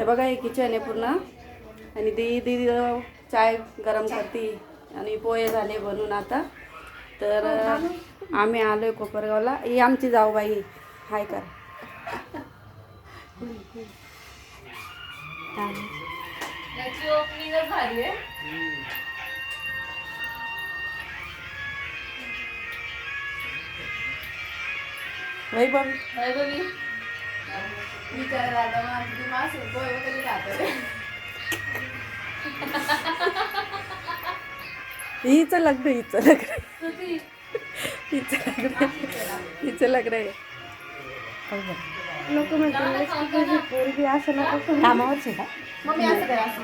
हे बघा हे किचन आहे पूर्ण. आणि दी दीदी चाय गरम करते. आणि पोहे झाले बनून आता. तर आम्ही आलोय कोपरगावला. ही आमची जाऊबाई हाय कर. त्याची ओपनिंगच आहे आता ती मास वगैरे खातो. हिचं लग्न हिचं लग्न. हिचं लग्न. हिचं लग्न आहे. नको म्हणते पोरगी असं नको कामावरच का? मम्मी असं करा असं?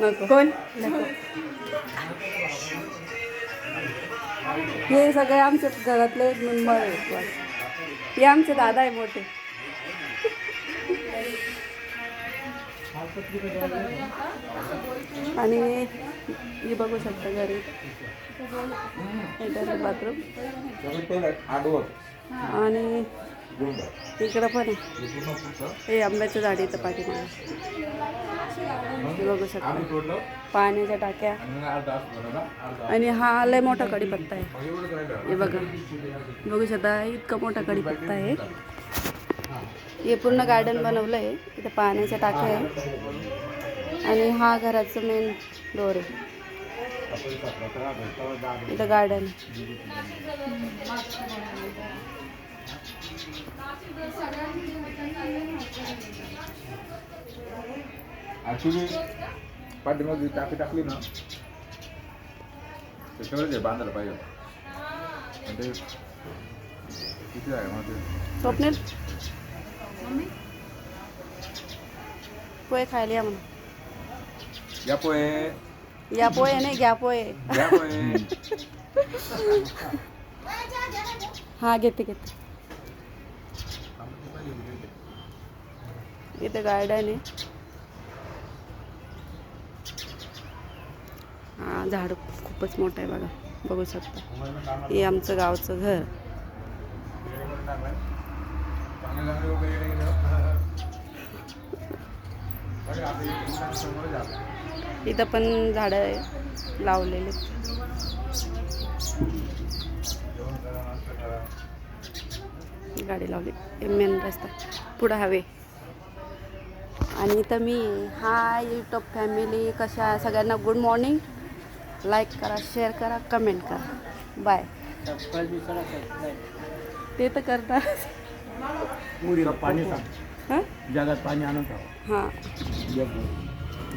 नको. कोण? हे सगळे आमच्या घरातले मेंबर आहेत. हे आमचे दादा आहे मोठे. आणि हे बघू शकता घरी. बाथरूम आणि इकडं पण आहे. हे आंब्याचं झाड येतं पाठीमागे बघू शकता. पाण्याच्या टाक्या. आणि हा लय मोठा कडीपत्ता आहे. हे बघा. बघू शकता इतका मोठा कडीपत्ता आहे. हे पूर्ण गार्डन बनवलं आहे इथं पाण्याच्या टाक्या आहे आणि हा घराचं मेन डोर आहे. इथं गार्डन पाठीमागे टाकी टाकली ना त्याच्यावरच आहे बांधायला पाहिजे. स्वप्नील? पोहे खायला या म्हणा या पोहे या पोहे नाही घ्या पोहे या पोहे हा घेते घेते इथं गार्डन आहे हा झाड खूपच मोठं आहे बघा. बघू शकता. हे आमचं गावचं घर चांगले चांगले वगैरे गेले समोरच आहे. इथं पण झाडं लावलेले. गाडी लावली मेन रस्ता. पुढं हवे. आणि इथं मी हाय यूट्यूब फॅमिली कशा सगळ्यांना गुड मॉर्निंग लाईक करा शेअर करा कमेंट करा. बाय ते तर करणार मुलीला पाणी सांग हां जगात पाणी आणून ठेवा हां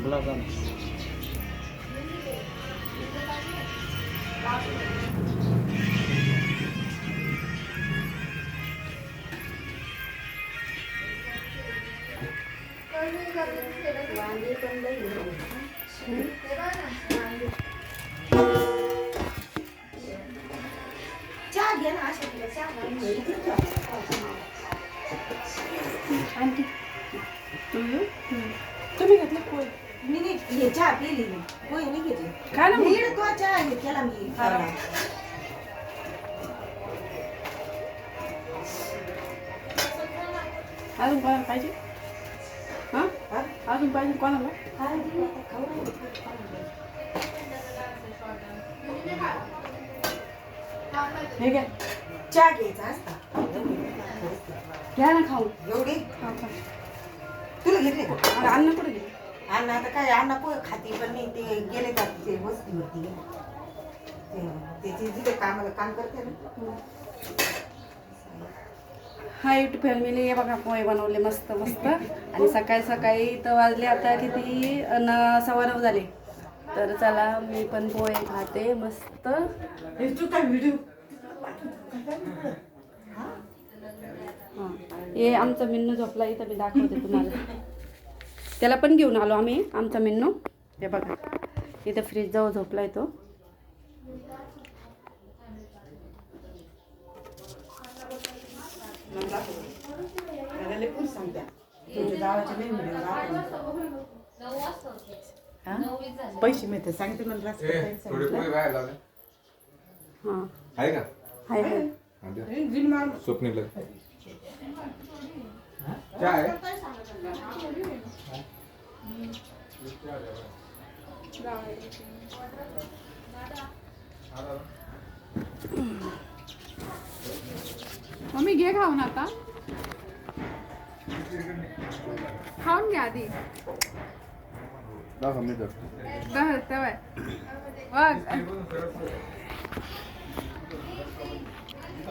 गुलाब तुम्ही? घेतले पोहे? मी नाही हे चहा पिली मी. पोहे नाही घेतले. काय ना मग? दीड तो चहा हे केला मी. अजून कोणाला पाहिजे? हां? हा? अजून पाहिजे कोणाला? काय दिलं. आता खाऊ. हे घ्या चहा घ्यायचा असता. घ्या ना खाऊ. एवढे? खा. तुला घेतले? का अन्न कुठे गेले? अण्णा आता काय अण्णा पोहे खाती पण नाही. ते गेले का ते वस्तीवरती ते- त्याची जिथे कामाला काम करते ना. हा युट्यूब फॅमिली हे बघा पोहे बनवले मस्त मस्त. आणि सकाळी सकाळी तर वाजले आता किती? न सव्वा नऊ झाले. तर चला मी पण पोहे खाते मस्त. हे. आमचा मिन्नू झोपला इथं मी दाखवते तुम्हाला. त्याला पण घेऊन आलो आम्ही आमचा मेन्नू हे बघा इथं फ्रीज जवळ झोपला तो. सांगत्या तुमच्या गावाचे नाही व्हिडिओ नऊ वाजता पैसे मिळते सांगते मला रस्त्यात ए, काही थोडे पोहे बाहेर लावले. हां. आहे का? हाय हाय हा, द्या. सांगितलं. स्वप्नीला चाय मम्मी घे खाऊन आता. खाऊन घ्या आधी. दाखव मी तर दह तवय बघ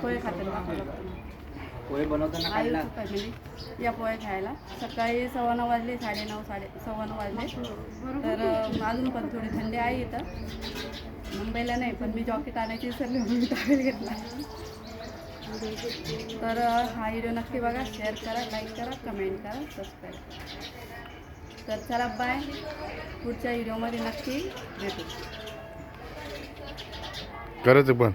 पोहे खाते ना. पोहे बनवताना या पोहे खायला. सकाळी सव्वा नऊ वाजले साडेनऊ साडे सव्वा नऊ वाजले. तर अजून पण थोडी थंडी आहे इथं. मुंबईला नाही पण मी जॉकेट आणायची विसरली म्हणून मी टावेल घेतला. तर हा व्हिडिओ नक्की बघा. शेअर करा लाईक करा कमेंट करा सबस्क्राईब करा. तर चला बाय पुढच्या व्हिडिओमध्ये नक्की भेटू. करायचं पण.